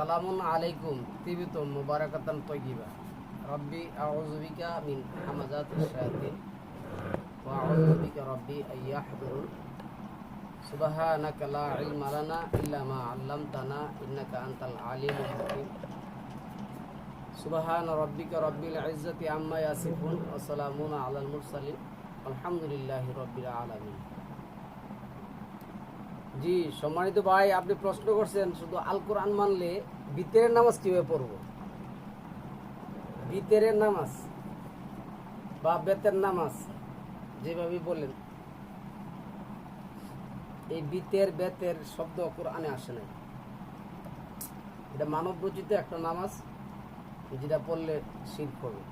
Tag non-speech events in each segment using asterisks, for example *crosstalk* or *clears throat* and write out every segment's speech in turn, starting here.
সালামুন আলাইকুম তিবিতুম মুবারাকাতান তৈয়িবা। রব্বি আউযু বিকা মিন হামাজাতিশ শায়াতিন, ওয়া আউযু বিকা রব্বি আইয়াহদুরুন সুবহানাকা লা ইলমা লানা ইল্লা মা 'আল্লামতানা, ইন্নাকা আনতাল আলিমুল হাকীম। সুবহান রব্বিকা রব্বিল ইজ্জাতি আম্মা ইয়াসিফুন, ওয়া সালামুন আলাল মুরসালিন। আলহামদুলিল্লাহি রব্বিল আলামিন। জি, সম্মানিত ভাই, আপনি প্রশ্ন করছেন শুধু আল কোরআন মানলে বিতের নামাজ কীভাবে পড়ব? বিতের নামাজ বা বেতের নামাজ যেভাবে বলেন। এই বিতের বেতের শব্দ কোরআনে আসে নাই। এটা মানব রচিত একটা নামাজ যেটা পড়লে শির হবে।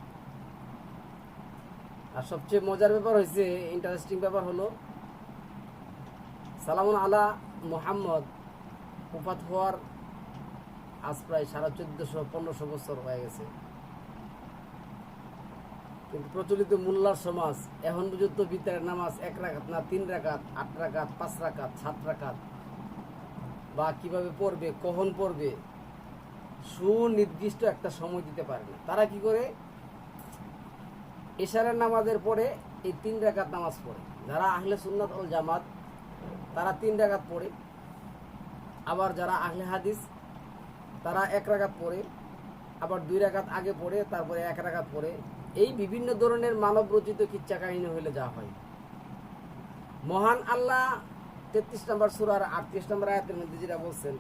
আর সবচেয়ে মজার ব্যাপার হয়েছে ইন্টারেস্টিং ব্যাপার হলো, সালামুন আলা মোহাম্মদ উপাত হওয়ার আজ প্রায় সাড়ে চোদ্দশো, পনেরোশো বছর হয়ে গেছে। কিন্তু প্রচলিত মোল্লার সমাজ এখন পর্যন্ত বিতারের নামাজ এক রাকাত না তিন রাকাত, আট রাকাত, পাঁচ রাকাত, সাত রাকাত। বা কীভাবে পড়বে, কখন পড়বে, সুনির্দিষ্ট একটা সময় দিতে পারে না। তারা কি করে? এশারের নামাজের পরে এই তিন রাকাত নামাজ পড়ে। যারা আহলে সুন্নাত জামাত তারা তিন রাকাত পড়ে। আবার যারা আহলে হাদিস, তারা এক রাকাত পড়ে, আবার দুই রাকাত আগে পড়ে, তারপরে এক রাকাত পড়ে। এই বিভিন্ন ধরনের মানব রচিত কিচ্ছা কাহিনী হইলে যা হয়। মহান আল্লাহ তেত্রিশ নম্বর সুরার আটত্রিশ নম্বর আয়াতের মধ্যে যেটা বলছেন,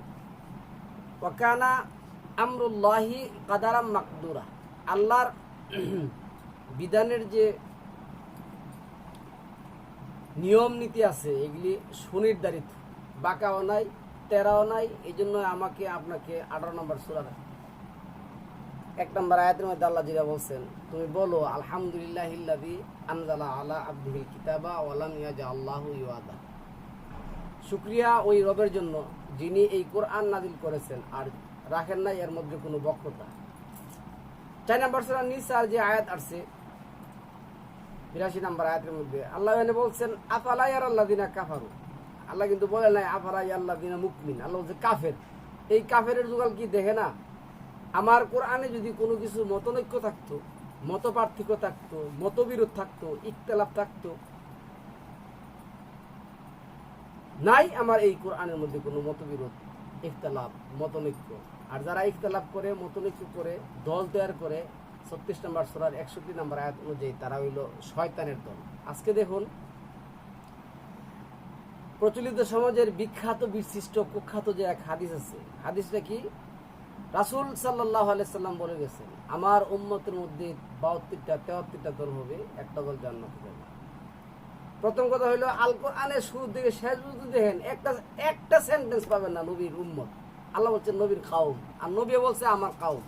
ওয়াকানা আমরুল্লাহি কাদারাম মাকদুরা। আল্লাহর *clears throat* বিধানের যে নিয়ম নীতি আছে, এগুলি সুনির্ধারিত। বাঁকাও নাই, তেরাও নাই, এই জন্য আমাকে আপনাকে আঠারো নম্বর সুরার এক নম্বর আয়াতের মধ্যে আল্লাহ জিরা বলছেন, তুমি বলো, আলহামদুলিল্লাহ ইল্লাদি আনজালা আলা আব্দুল কিতাবা ওয়ালাম ইয়াজা আল্লাহ ইউআদা শুক্রিয়া ওই রবের জন্য যিনি এই কোরআন নাজিল করেছেন, আর রাখেন নাই এর মধ্যে কোনো বক্রতা। চার নম্বর সুরা নিসার যে আয়াত আসছে বিরাশি নম্বর আয়াতের মধ্যে, আল্লাহ বলছেন আফালাই আর আল্লাহ দিনা কাফারু? আল্লাহ কিন্তু বলে নাই আফালাই আল্লাহ দিনা মুকমিন আল্লাহ বলছে, কাফের। এই কাফের যুগাল কি দেখে না? আমার কোরআনে যদি কোনো কিছু মতনৈক্য থাকতো মত পার্থক্য থাকতো, মতবিরোধ থাকতো, ইখতলাফ থাকতো, নাই আমার এই কোরআনের মধ্যে কোনো মতবিরোধ, ইখতলাফ, মতনৈক্য। আর যারা ইখতলাফ করে, মতনৈক্য করে, দল তৈরি করে ছত্রিশ নম্বর সোরার একষট্টি নম্বর আয়াত অনুযায়ী তারা হইল শয়তানের দল। আজকে দেখুন, প্রচলিত সমাজের বিখ্যাত, বিশিষ্ট, কুখ্যাত যে এক হাদিস আছে, হাদিসটা কি? রাসুল সাল্লাহ আলাইসাল্লাম বলে গেছেন, আমার উম্মতের মধ্যে বাহাত্তরটা তেহাত্তরটা দল হবে, একটা দল জান্নাতে যাবে। প্রথম কথা হলো আল কোরআনের শুরু থেকে শেষ পর্যন্ত দেখেন, একটা একটা সেন্টেন্স পাবেন না নবীর উম্মত। আল্লাহ বলছে নবীর কাউম। আর নবী বলছে, আমার কাউম।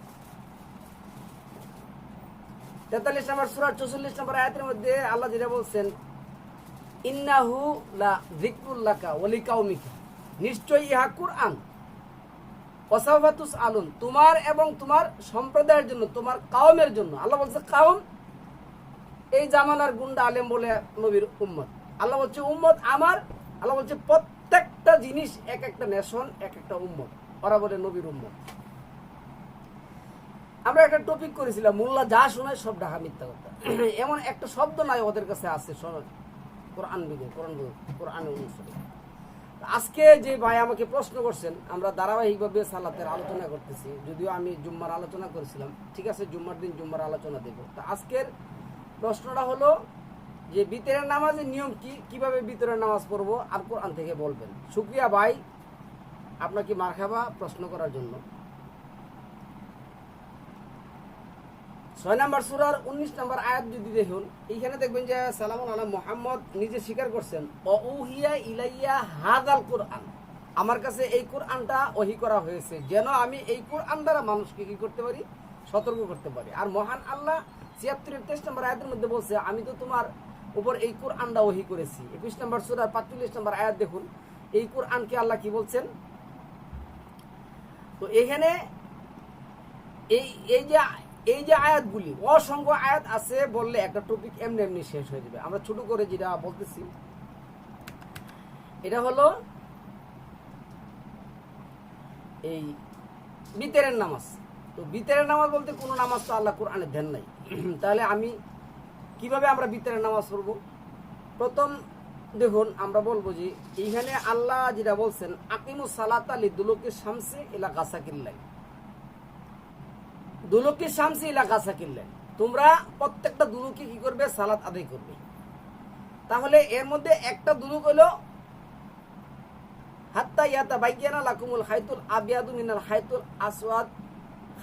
তেতাল্লিশ নম্বর সুরার চৌচল্লিশ নম্বর আয়াতের মধ্যে আল্লাহ যেটা বলছেন, ইন্নাহু লা যিকরুল্লাকা ওলি কাউমিকা নিশ্চয়ই ইহা কুরআন। ওয়াসাফাতুস আলুন তোমার এবং তোমার সম্প্রদায়ের জন্য, তোমার কাউমের জন্য। আল্লাহ বলছে কাউম এই জামানার গুন্ডা আলেম বলে নবীর উম্মত। আল্লাহ বলছে, উম্মত আমার? আল্লাহ বলছে, প্রত্যেকটা জিনিস এক একটা নেশন, এক একটা উম্মত। ওরা বলে, নবীর উম্মত। আমরা একটা টপিক করেছিলাম, মোল্লা যা শোনায় সব ঢাকা মিথ্যা কথা। *clears throat* এমন একটা শব্দ নাই ওদের কাছে আছে সনদ কোরআন বিদে কোরআন কোরআন আজকে যে ভাই আমাকে প্রশ্ন করছেন, আমরা ধারাবাহিকভাবে সালাতের আলোচনা করতেছি, যদিও আমি জুম্মার আলোচনা করেছিলাম। ঠিক আছে, জুম্মার দিন জুম্মার আলোচনা দেব। তা আজকের প্রশ্নটা হলো যে বিতরের নামাজের নিয়ম কি? কীভাবে বিতরের নামাজ পড়ব? আর কোরআন থেকে বলবেন। শুক্রিয়া ভাই আপনাকে মারখাবা প্রশ্ন করার জন্য? ছয় নম্বর সুরার উনিশ নম্বর আয়াত যদি দেখুন, এইখানে দেখবেন যে সালাম আলাম মোহাম্মদ নিজে স্বীকার করছেন অউহিয়া ইলাইয়া হাদাল কোরআন। আমার কাছে এই কোরআনটা ওহি করা হয়েছে, যেন আমি এই কোরআন দ্বারা মানুষকে কি করতে পারি? সতর্ক করতে পারি। আর মহান আল্লাহ ছিয়াত্তর তেইশ নম্বর আয়াতের মধ্যে বলছে, আমি তো তোমার উপর এই কোরআনটা ওহি করেছি। একুশ নম্বর সুরার পাঁচচল্লিশ নম্বর আয়াত দেখুন, এই কোরআনকে আল্লাহ কি বলছেন? তো এখানে এই এই যে এই যে আয়াতগুলি, অসংখ্য আয়াত আছে বললে একটা টপিক এমনি এমনি শেষ হয়ে যাবে। আমরা ছোট করে যেটা বলতেছি, এটা হলো এই বিতেরের নামাজ। তো বিতেরের নামাজ বলতে কোনো নামাজ তো আল্লাহ কোরআনে ধ্যান নাই। *clears throat* তাহলে আমি কীভাবে আমরা বিতেরের নামাজ পড়ব? প্রথম দেখুন, আমরা বলব যে এইখানে আল্লাহ যেটা বলছেন আকিমু সালাত আলী দুলকি শামসে এলা গাছা কিল্লাই দুলকি শামসে এলাকা গাছা কিল্লাই তোমরা প্রত্যেকটা দুলুকি কি করবে? সালাত আদায় করবে। তাহলে এর মধ্যে একটা দুলুক হলো, হাত্তা ইয়াতা বাইয়ানা লাকুমুল হাইতুল আবিয়াদু মিনাল হাইতুল আসওয়াদ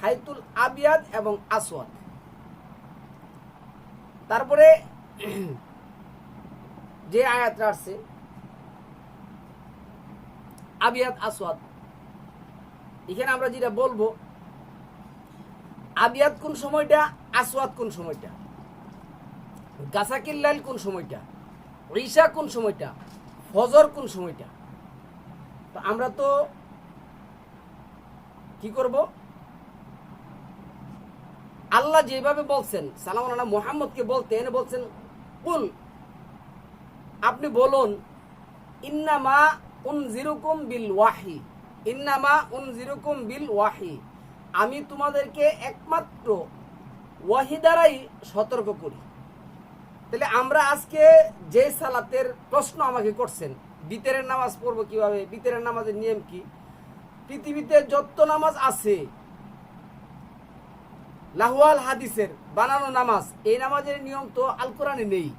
হাইতুল আবিয়াদ এবং আসওয়াদ। তারপরে *clears throat* যে আয়াতটা আসছে, আবিয়াদ আসওয়াদ, এখানে আমরা যেটা বলব আবিয়াদ কোন সময়টা আসওয়াদ কোন সময়টা? গাছাকিল্লাইল কোন সময়টা? ঈশা কোন সময়টা? ফজর কোন সময়টা? তো আমরা তো কি করব? আল্লাহ যেভাবে বলছেন, সালাম মোহাম্মদকে বলতে এনে বলছেন, কুল, আপনি বলুন, ইন্নামা উন জিরুকুম বিল ওয়াহি, ইন্নামা উন জিরুকুম বিল ওয়াহি। আমি তোমাদেরকে একমাত্র ওয়াহি দ্বারাই সতর্ক করি। তাহলে আমরা আজকে যে সালাতের প্রশ্ন আমাকে করছেন, বিতেরের নামাজ পড়ব কীভাবে, বিতেরের নামাজের নিয়ম কি? পৃথিবীতে যত নামাজ আছে, লাহওয়াল হাদিসের বানানো নামাজ, এই নামাজের নিয়ম তো আল কোরআনে নেই।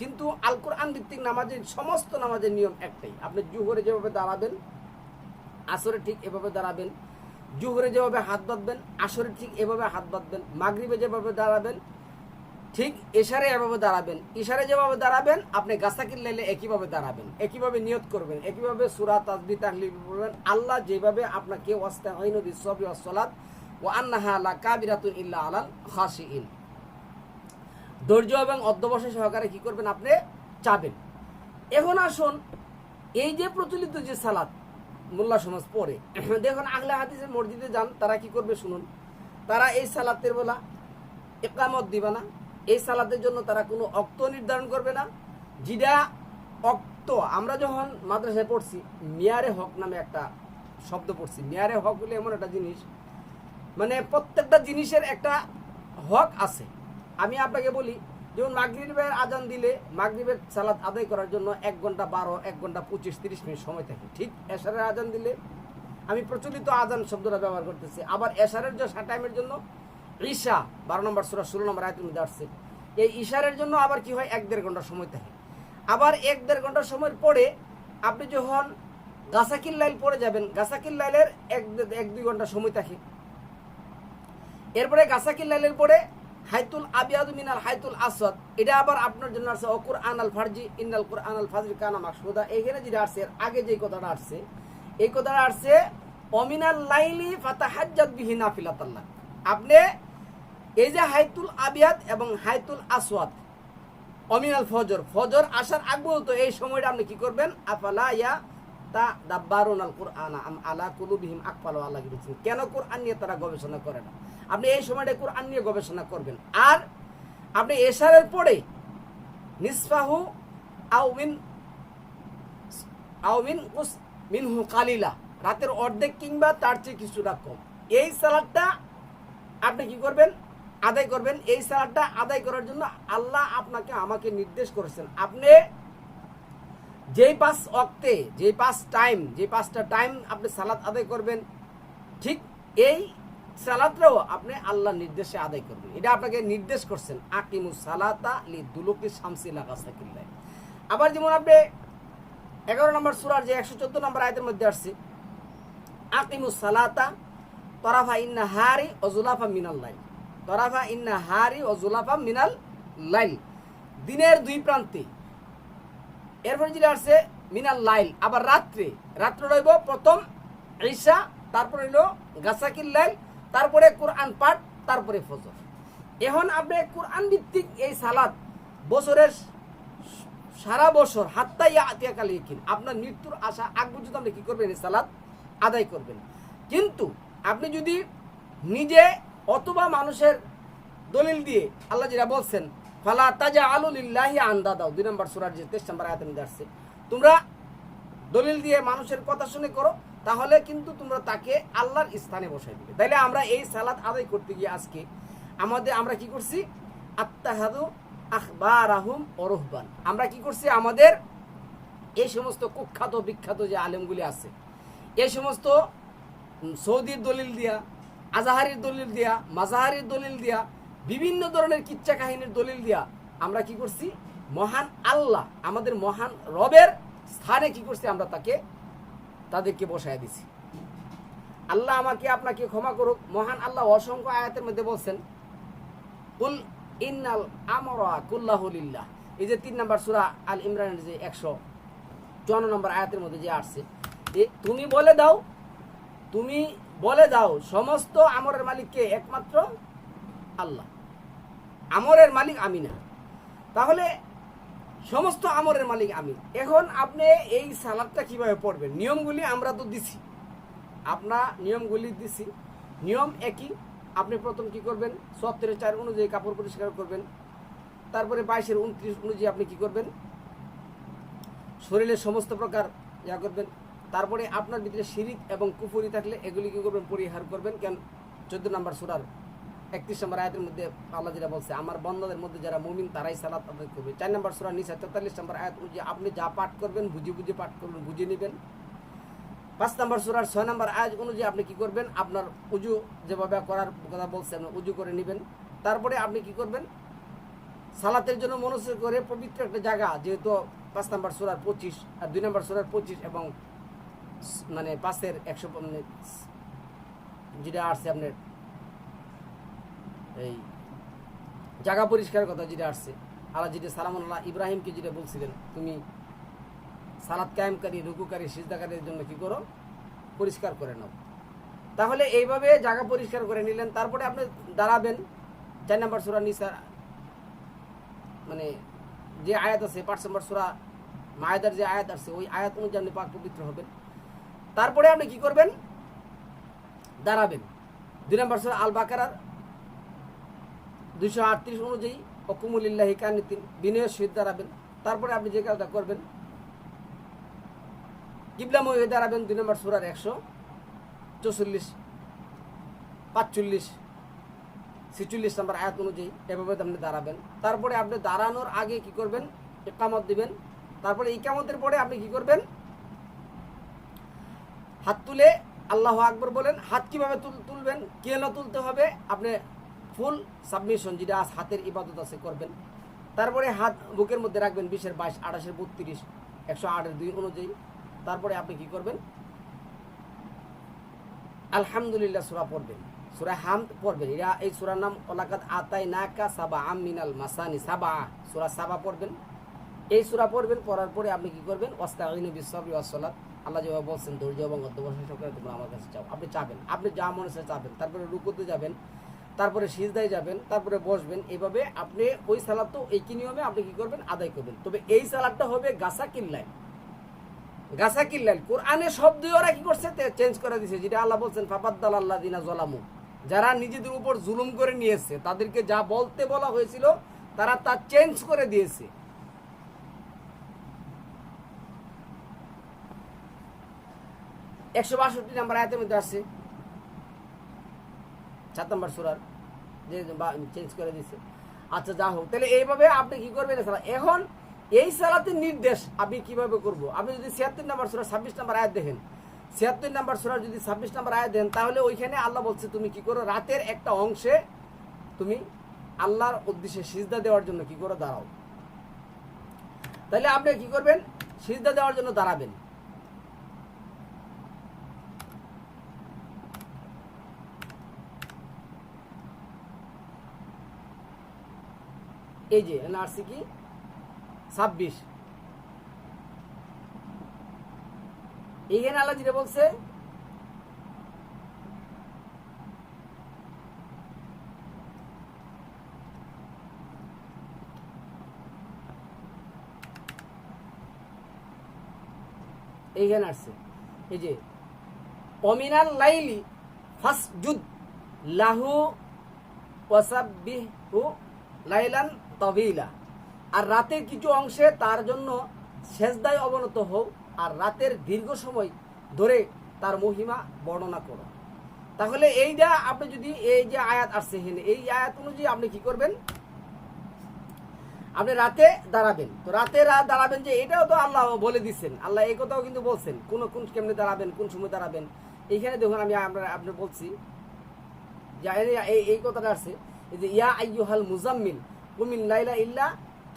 কিন্তু আল কোরআন ভিত্তিক নামাজের সমস্ত নামাজের নিয়ম একটাই। আপনি জুহরে যেভাবে দাঁড়াবেন, আসরে ঠিক এভাবে দাঁড়াবেন জুহরে যেভাবে হাত বাঁধবেন আসরে ঠিক এভাবে হাত বাঁধবেন, মাগরিবে যেভাবে দাঁড়াবেন, ঠিক এশারে এভাবে দাঁড়াবেন, ইশারে যেভাবে দাঁড়াবেন, আপনি গাছাকির লাইলে একইভাবে দাঁড়াবেন, একইভাবে নিয়ত করবেন, একইভাবে সুরা তাজবি তাহলিল পড়বেন। আল্লাহ যেভাবে আপনাকে ওয়াস্তা হইন বিশ্ববি ওয়াসলাত ও আন্নাহা লা কাবিরাতুন ইল্লা আলাল খাশিইন ধৈর্য এবং অধ্যবসায় সহকারে কি করবেন আপনি? চাবেন। এখন আসুন, এই যে প্রচলিত যে সালাত মোল্লা সমাজ পড়ে। *clears throat* দেখুন আগলা হাদিসের মসজিদে যান, তারা কি করবে শুনুন। তারা এই সালাতের বেলা একামত দিবে না। এই সালাতের জন্য তারা কোনো অক্ত নির্ধারণ করবে না। যেটা অক্ত, আমরা যখন মাদ্রাসায় পড়ছি, মেয়ারে হক নামে একটা শব্দ পড়ছি। মিয়ারে হক হলে এমন একটা জিনিস মানে প্রত্যেকটা জিনিসের একটা হক আছে। আমি আপনাকে বলি যেমন মাগরিবের আজান দিলে মাগরিবের সালাদ আদায় করার জন্য এক ঘণ্টা বারো, এক ঘণ্টা পঁচিশ, তিরিশ মিনিট সময় থাকে। ঠিক এশারের আজান দিলে আমি প্রচলিত আজান শব্দটা ব্যবহার করতেছি। আবার এশারের যে টাইমের জন্য ঈশা, বারো নম্বর সুরা, ষোলো নম্বর আয়তের মধ্যে আসছে। এই ঈশারের জন্য আবার কি হয়? এক দেড় ঘণ্টা সময় থাকে। আবার এক দেড় ঘণ্টা সময়ের পরে আপনি যখন গাছাকিল লাইল পড়ে যাবেন গাছাকিল লাইলের এক এক দুই ঘণ্টা সময় থাকে। এরপরে গাছাকিল লাইলের পরে হাইতুল আবিয়াদু মিনাল হাইতুল আসওয়াদ। এটা আবার আপনার জন্য আছে অকুর আনাল ফারজি, ইন্নাল কুরআন আল ফাজরি কানা মাকসুদা এইখানে যেটা আসছে আগে যে কথাটা আসছে, এই কথাটা আসছে, অমিনাল লাইলি ফাতাহাজ্জাত বিহি নাফিলাতাল্লাহ আপনি এই যে হাইতুল আবিয়াদ এবং হাইতুল আসওয়াদ, অমিনাল ফজর ফজর আসার আগ পর্যন্ত এই সময়টা আপনি কি করবেন? আফালা ইয়া তা দাব্বারুন আল কোরআন আলা কুলুবিহিম আকফালু আল্লাহ বলছেন কেন কোরআন নিয়ে তারা গবেষণা করে না? আপনি এই সময়টা কোরআন নিয়ে গবেষণা করবেন। আর আপনি এশারের পরে নিসফাহু আউমিন আউমিন উস মিনহু কালিলা, রাতের অর্ধেক কিংবা তার চেয়ে কিছুটা কম। এই সালাদটা আপনি কি করবেন? আদায় করবেন। এই সালাদটা আদায় করার জন্য আল্লাহ আপনাকে আমাকে নির্দেশ করেছেন। আপনি যেই পাঁচ অক্তে, যে পাঁচ টাইম, যে পাঁচটা টাইম আপনি সালাদ আদায় করবেন, ঠিক এই সালাদটাও আপনি আল্লাহ নির্দেশে আদায় করবেন। এটা আপনাকে নির্দেশ করছেন আকিমু সালাতা লি দুলুকি শামসি লাগাসাকিল্লাহ আবার যেমন আপনি এগারো নম্বর সুরার যে একশো চোদ্দ নম্বর আয়তের মধ্যে আসছে আকিমু সালাতা তরাফা ইন্না হারি ও জুলাফা মিনাল লাইল। তরাফা ইন্না হারি ও জুলাফা মিনাল লাইল। দিনের দুই প্রান্তে এরপরে যেটা আসছে, মিনাল লাইল। আবার রাত্রে রাত্রে রইব প্রথম ঈশা, তারপরে হইল গাছাকিল লাইল, তারপরে কোরআন পাঠ, তারপরে ফজর। এখন আপনি কোরআন ভিত্তিক এই সালাদ বছরের সারা বছর, হাত্তা ইয়া আতিয়া কাল ইকিন আপনার মৃত্যুর আশা আগ পর্যন্ত আপনি কি করবেন এই সালাদ আদায় করবেন। কিন্তু আপনি যদি নিজে অথবা মানুষের দলিল দিয়ে, আল্লাহ যেটা বলছেন ফালা তাজা আলুলিল্লাহি আন্দা দাও, দুই নম্বর সুরার যে তেইশ নম্বর আয়াতের মধ্যে আসছে তোমরা দলিল দিয়ে মানুষের কথা শুনে করো, তাহলে কিন্তু তোমরা তাকে আল্লাহর স্থানে বসাই দিবে। তাইলে আমরা এই সালাত আদায় করতে গিয়ে আজকে আমাদের, আমরা কি করছি? আত্মাহাদু আখবার আহম অরহবান আমরা কি করছি? আমাদের এই সমস্ত কুখ্যাত, বিখ্যাত যে আলেমগুলি আছে এই সমস্ত সৌদির দলিল দিয়া, আজাহারির দলিল দিয়া, মাজাহারির দলিল দিয়া বিভিন্ন ধরনের কিচ্ছা কাহিনীর দলিল দিয়া আমরা কি করছি? মহান আল্লাহ, আমাদের মহান রবের স্থানে কি করছি আমরা তাকে, তাদেরকে বসায় দিছি। আল্লাহ আমাকে আপনাকে ক্ষমা করুক। মহান আল্লাহ অসংখ্য আয়াতের মধ্যে বলছেন, কুল ইন্নাল আমরা কুল্লাহুলিল্লাহ এই যে তিন নম্বর সুরা আল ইমরানের যে একশো চুয়ান্ন নম্বর আয়াতের মধ্যে যে আসছে যে তুমি বলে দাও, তুমি বলে দাও, সমস্ত আমরের মালিককে একমাত্র আল্লাহ। আমরের মালিক আমি না। তাহলে সমস্ত আমরের মালিক আমি। এখন আপনি এই সালাদটা কীভাবে পড়বেন? নিয়মগুলি আমরা তো দিছি। আপনার নিয়মগুলি দিছি। নিয়ম একই। আপনি প্রথম কি করবেন? সত্তরের চার অনুযায়ী কাপড় পরিষ্কার করবেন। তারপরে বাইশের উনত্রিশ অনুযায়ী আপনি কি করবেন? শরীরের সমস্ত প্রকার ইয়া করবেন। তারপরে আপনার ভিতরে শিরিক এবং কুফুরি থাকলে এগুলি কি করবেন? পরিহার করবেন। কেন? চোদ্দ নম্বর সুরার একত্রিশ নম্বর আয়াতের মধ্যে আল্লাহ যেটা বলছে, আমার বন্ধদের মধ্যে যারা মুমিন, তারাই সালাত আদায় করবে। চার নম্বর সুরা নিসা, তেতাল্লিশ নম্বর আয়াত অনুযায়ী আপনি যা পাঠ করবেন, বুঝে বুঝে পাঠ করবেন, বুঝে নেবেন। পাঁচ নম্বর সুরার ছয় নম্বর আয়াত অনুযায়ী আপনি কি করবেন? আপনার উজু যেভাবে করার কথা বলছে, আপনি উজু করে নেবেন। তারপরে আপনি কি করবেন? সালাতের জন্য মনস্থির করে পবিত্র একটা জায়গা, যেহেতু পাঁচ নম্বর সুরার পঁচিশ আর দুই নম্বর সুরার পঁচিশ এবং মানে পাঁচের একশো মানে যেটা আসছে আপনার এই জায়গা পরিষ্কার কথা যেটা আসছে। আল্লাহ যেটা সালামুল্লাহ ইব্রাহিমকে যেটা বলছিলেন, তুমি সালাদ কায়েমকারী, রুকুকারী সিজদাকারীর জন্য কি করো? পরিষ্কার করে নাও। তাহলে এইভাবে জায়গা পরিষ্কার করে নিলেন, তারপরে আপনি দাঁড়াবেন। চার নম্বর সুরা নিসার মানে যে আয়াত আছে, পাঁচ নম্বর সুরা মায়াদার যে আয়াত আছে, ওই আয়াত অনুযায়ী আপনি পাক পবিত্র হবেন। তারপরে আপনি কি করবেন? দাঁড়াবেন। দুই নম্বর সুরা আল বাকারার দুইশো আটত্রিশ অনুযায়ী অকুমুলিল্লাহি কানিতিন বিনয়ের সহিত দাঁড়াবেন। তারপরে আপনি যে কাজটা করবেন কিবলাম হয়ে দাঁড়াবেন দুই নম্বর সুরার একশো চৌচল্লিশ, পাঁচচল্লিশ, ছিচল্লিশ নম্বর আয়াত অনুযায়ী এভাবে আপনি দাঁড়াবেন। তারপরে আপনি দাঁড়ানোর আগে কি করবেন? একামত দিবেন। তারপরে ইকামতের পরে আপনি কি করবেন? হাত তুলে আল্লাহ আকবর বলেন, হাত কীভাবে তুল- তুলবেন কেন তুলতে হবে, আপনি ফুল সাবমিশন যেটা আজ হাতের ইবাদত আছে, করবেন। তারপরে হাত বুকের মধ্যে রাখবেন বিশের বাইশ, আঠাশের বত্রিশ, একশো আটের দুই অনুযায়ী। তারপরে আপনি কি করবেন? আলহামদুলিল্লাহ সুরা পড়বেন। সুরা হাম পড়বেন। এরা এই সুরার নাম ওলাকাত আতাই নাকা সাবা আম মিনাল মাসানি সাবা সুরা সাবা পড়বেন। এই সুরা পড়বেন, পড়ার পরে আপনি কি করবেন? বিসসাবরি ওয়াসসালাত। আল্লাহ যেভাবে বলছেন, ধৈর্য এবং অধ্যবসায় সহকারে তোমরা আমার কাছে চাও আপনি চাবেন। আপনি যা মনে চাবেন, তারপরে রুকুতে যাবেন। তারপরে সিজদায় যাবেন, তারপরে বসবেন। এইভাবে আপনি ওই সালাদ তো কি নিয়মে আপনি কি করবেন? আদায় করবেন। তবে এই সালাদটা হবে গাছা কিল্লায়। গাছা কিল্লাইল কোরআনে শব্দ ওরা কি করছে? চেঞ্জ করে দিছে, যেটা আল্লাহ বলছেন, ফাবাদ্দাল আল্লাহ দিনা জলামু যারা নিজেদের উপর জুলুম করে নিয়েছে তাদেরকে যা বলতে বলা হয়েছিল, তারা তা চেঞ্জ করে দিয়েছে। একশো বাষট্টি নাম্বার আয়তের মধ্যে আসছে সাত নম্বর সুরার যে চেঞ্জ করে দিছে। আচ্ছা যা হোক, তাহলে এইভাবে আপনি কি করবেন এখন এই সালাতের নির্দেশ আপনি কীভাবে করব? আপনি যদি ছিয়াত্তর নাম্বার সুরা, ছাব্বিশ নাম্বার আয়াত দেখেন। ছিয়াত্তর নাম্বার সুরার যদি ছাব্বিশ নাম্বার আয়াত দেন, তাহলে ওইখানে আল্লাহ বলছে, তুমি কি করো? রাতের একটা অংশে তুমি আল্লাহর উদ্দেশ্যে সিজদা দেওয়ার জন্য কি করে? দাঁড়াও। তাহলে আপনি কি করবেন? সিজদা দেওয়ার জন্য দাঁড়াবেন। এই যে এনআরসি কি? ছাব্বিশ। এইখানে আল্লাহ যেটা বলছে, এইখানে আসছে। এই যে, অমিনাল লাইলি ফাসজুদ লাহু ওয়াসাব্বিহু লাইলান তবিলা আর রাতের কিছু অংশে তার জন্য সেজদায় অবনত হও আর রাতের দীর্ঘ সময় ধরে তার মহিমা বর্ণনা করো। তাহলে এইটা আপনি যদি এই যে আয়াত আসছে হেনে এই আয়াত অনুযায়ী আপনি কি করবেন? আপনি রাতে দাঁড়াবেন। তো রাতে রাত দাঁড়াবেন যে এটাও তো আল্লাহ বলে দিচ্ছেন আল্লাহ এই কথাও কিন্তু বলছেন, কোন কোন কেমনে দাঁড়াবেন, কোন সময় দাঁড়াবেন। এইখানে দেখুন আমি আপনি বলছি, যে এই- এই এই কথাটা আছে যে ইয়া আইয়ুহাল মুজাম্মিল কুমিন লাইলা ইল্লা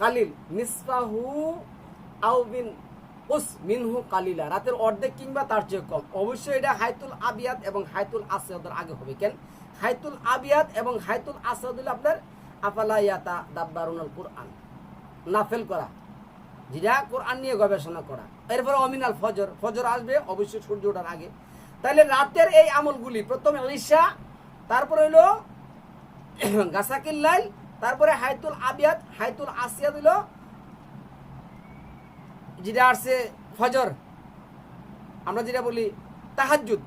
কালিল, নিসফাহু আও বিন উস মিনহু কালিলা। রাতের অর্ধেক কিংবা তার চেয়ে কম। অবশ্যই এটা হাইতুল আবিয়াত এবং হাইতুল আসাদের আগে হবে। কেন? হাইতুল আবিয়াত এবং হাইতুল আসাদ হলো আপনার আফালা ইয়াতা দাব্বারুনাল কুরআন। নাফেল করা। যেটা কোরআন নিয়ে গবেষণা করা। এরপরে অমিনাল ফজর। ফজর আসবে, অবশ্যই সূর্য ওঠার আগে। তাহলে রাতের এই আমলগুলি, প্রথমে ঈশা, তারপরে হইল *clears throat* গাসাকিল লাইল তারপরে হাইতুল আবিয়াত হাইতুল আসিয়াদ হইল যেটা আসছে ফজর। আমরা যেটা বলি তাহাজ্জুদ।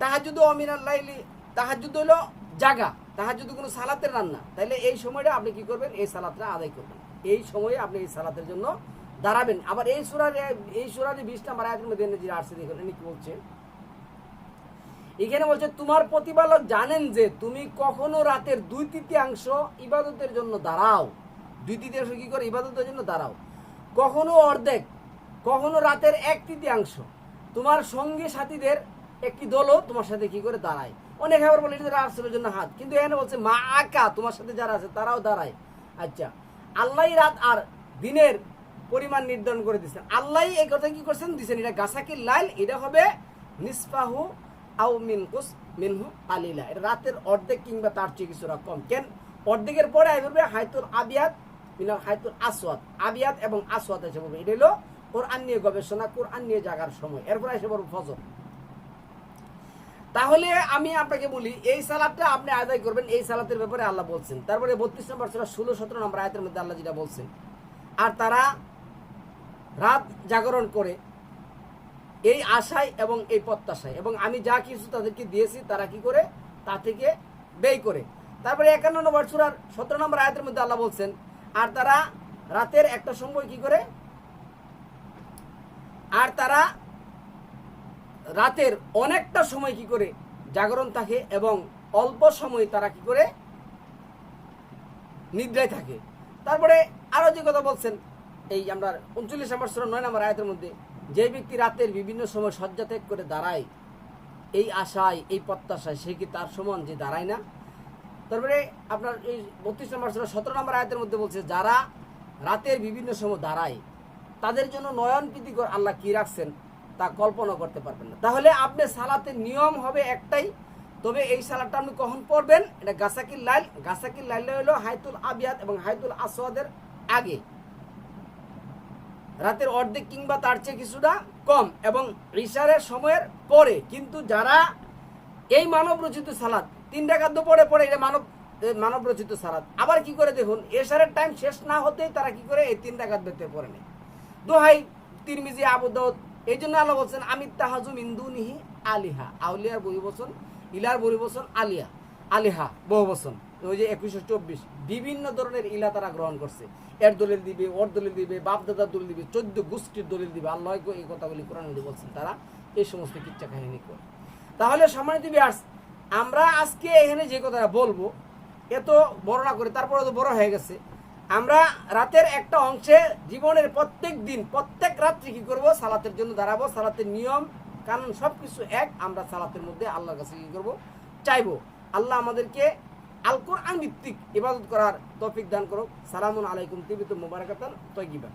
তাহাজুদ অমিনাল লাইলি তাহাজুদ হলো জাগা। তাহাজুদ কোনো সালাতের রান্না। তাহলে এই সময়টা আপনি কি করবেন? এই সালাতটা আদায় করবেন। এই সময়ে আপনি এই সালাতের জন্য দাঁড়াবেন। আবার এই সুরার এই সুরার বিশ নাম্বার আয়াতের মধ্যে যে আসছে দেখুন কি বলছে? এখানে বলছে, তোমার প্রতিপালক জানেন যে তুমি কখনো রাতের দুই তৃতীয়াংশ ইবাদতের জন্য দাঁড়াও। দুই তৃতীয়াংশ কি করে? ইবাদতের জন্য দাঁড়াও। কখনো অর্ধেক, কখনো রাতের এক তৃতীয়াংশ। তোমার সঙ্গী সাথীদের একটি দলও তোমার সাথে কি করে দাঁড়ায়? অনেক আবার বলে, এটা রাসুলের জন্য হাত। কিন্তু এখানে বলছে, মা আকা, তোমার সাথে যারা আছে তারাও দাঁড়ায়। আচ্ছা আল্লাহ রাত আর দিনের পরিমাণ নির্ধারণ করে দিচ্ছেন আল্লাহ এই কথা কি করছেন? দিচ্ছেন এটা গাছাকি লাইল, এটা হবে নিসপাহু আও মিনহু আলিলা এটা রাতের অর্ধেক কিংবা তার চেয়ে কিছুটা কম। কেন? অর্ধেকের পরে আসবে হাইতুল আবিয়াত মিনা হাইতুল আসওয়াদ। আবিয়াত এবং আসওয়াদ এসে বলবে এটা হলো কোরআন নিয়ে গবেষণা, কোরআন নিয়ে জাগার সময়। এরপর এসে বলব ফজর। তাহলে আমি আপনাকে বলি, এই সালাদটা আপনি আদায় করবেন, এই সালাতের ব্যাপারে আল্লাহ বলছেন। তারপরে বত্রিশ নম্বর সুরা ষোলো, সতেরো নম্বর আয়তের মধ্যে আল্লাহ যেটা বলছেন। আর তারা রাত জাগরণ করে এই আশায় এবং এই প্রত্যাশায়। এবং আমি যা কিছু তাদেরকে দিয়েছি, তারা কি করে? তা থেকে ব্যয় করে। তারপরে একান্ন নম্বর সুরার সতেরো নম্বর আয়াতের মধ্যে আল্লাহ বলছেন, আর তারা রাতের একটা সময় কি করে? আর তারা রাতের অনেকটা সময় কি করে? জাগরণ থাকে এবং অল্প সময় তারা কি করে? নিদ্রায় থাকে। তারপরে আরও যে কথা বলছেন, এই আমরা উনচল্লিশ নম্বর সুরা নয় নম্বর আয়াতের মধ্যে যে ব্যক্তি রাতের বিভিন্ন সময় শয্যা ত্যাগ করে দাঁড়ায়, এই আশায়, এই প্রত্যাশায়, সে কি তার সমান যে দাঁড়ায় না? তারপরে আপনার এই বত্রিশ নম্বর সুরা সতেরো নম্বর আয়াতের মধ্যে বলছে, যারা রাতের বিভিন্ন সময় দাঁড়ায়, তাদের জন্য নয়ন প্রীতিকর আল্লাহ কি রাখছেন তা কল্পনা করতে পারবেন না। তাহলে আপনি সালাতের নিয়ম হবে একটাই, তবে এই সালাদটা আপনি কখন পড়বেন? এটা গাছাকির লাইল গাছাকির লাইল হলো হাইতুল আবিয়াত এবং হাইতুল আসওয়াদের আগে। রাতের অর্ধেক কিংবা তার চেয়ে কিছুটা কম এবং ইশারের সময়ের পরে কিন্তু যারা এই মানব রচিত সালাদ, তিন ডাকাত পরে পরে এটা মানব মানব রচিত সালাদ। আবার কি করে দেখুন এশারের টাইম শেষ না হতেই তারা কি করে এই তিন ডাকাত বেতে পড়ে নেয়। দোহাই, তিরমিজি আবুদাউদ এই জন্য আল্লাহ বলছেন, আমি তাহাজুম ইন্দুনিহি আলিহা। আউলিয়ার বহু বচন ইলার বহু বচন আলিয়া, আলিহা বহু বচন ওই যে একুশশো চব্বিশ, বিভিন্ন ধরনের ইলা তারা গ্রহণ করছে। এর দলিল দিবে, ওর দলিল দিবে বাপ দাদার দলিল দিবে, চোদ্দ গোষ্ঠীর দলিল দিবে। আল্লাহ এই কথাগুলি কোরআন বলছেন, তারা এই সমস্ত কিচ্ছা কাহিনী করে। তাহলে সম্মানিত বিয়ার্স আমরা আজকে এখানে যে কথাটা বলব, এত বড় না করে, তারপরে তো বড় হয়ে গেছে। আমরা রাতের একটা অংশে জীবনের প্রত্যেক দিন, প্রত্যেক রাত্রি কি করব? সালাতের জন্য দাঁড়াবো, সালাতের নিয়ম কারণ সব কিছু এক, আমরা সালাতের মধ্যে আল্লাহর কাছে কী করব? চাইব। আল্লাহ আমাদেরকে আল কোরআন ভিত্তিক ইবাদত করার তৌফিক দান করুক। সালামুন আলাইকুম তিবিত মুবারাকাতান তৈগিবা